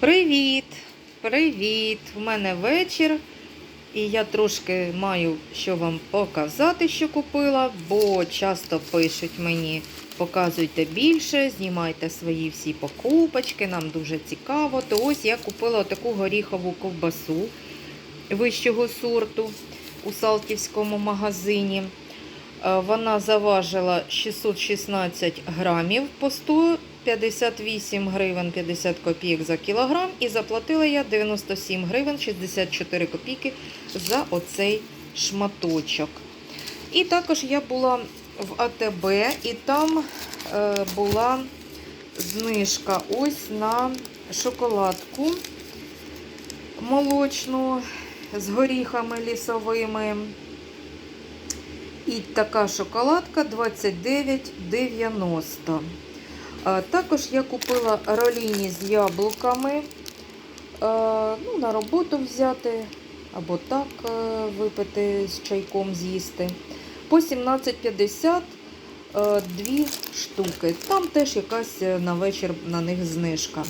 Привіт! Привіт! У мене вечір, і я трошки маю що вам показати, що купила, бо часто пишуть мені, показуйте більше, знімайте свої всі покупочки, нам дуже цікаво. То ось я купила таку горіхову ковбасу вищого сорту у Салтівському магазині. Е, Вона заважила 616 грамів по 158 гривень 50 копійок за кілограм і заплатила я 97 гривень 64 копійки за оцей шматочок. І також я була в АТБ і там е, була знижка ось на шоколадку молочну з горіхами лісовими. І така шоколадка 29,90. Також я купила роліні з яблуками. Ну, на роботу взяти або так е, випити з чайком з'їсти. По 17,50 е, дві штуки. Там теж якась е, на вечір на них знижка.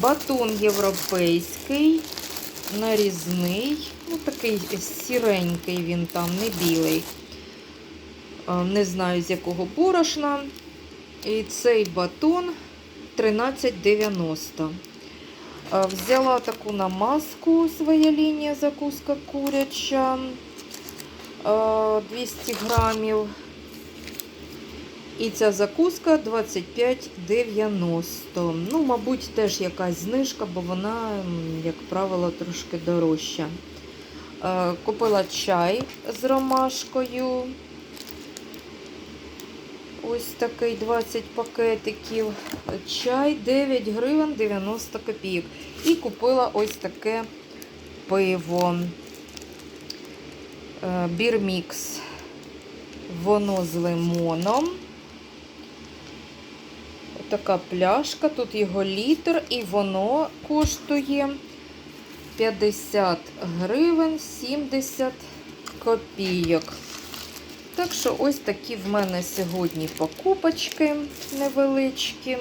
Батон європейський, нарізний. Ну, такий сіренький він там, не білий. Не знаю з якого борошна. І цей батон 13,90. Е, Взяла таку намазку своя лінія закуска куряча е, 200 грамів. І ця закуска 25,90. Ну, мабуть, теж якась знижка, бо вона, як правило, трошки дорожча. Е, Купила чай з ромашкою. Ось такий 20 пакетиків. Чай 9 гривень 90 копійок. І купила ось таке пиво. Е, Бірмікс. Воно з лимоном. Така пляшка, тут його літр, і воно коштує 50 гривень 70 копійок. Так що ось такі в мене сьогодні покупочки невеличкі.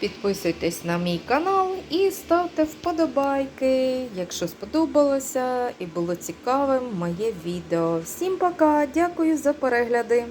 Підписуйтесь на мій канал і ставте вподобайки, якщо сподобалося і було цікавим моє відео. Всім пока! Дякую за перегляди!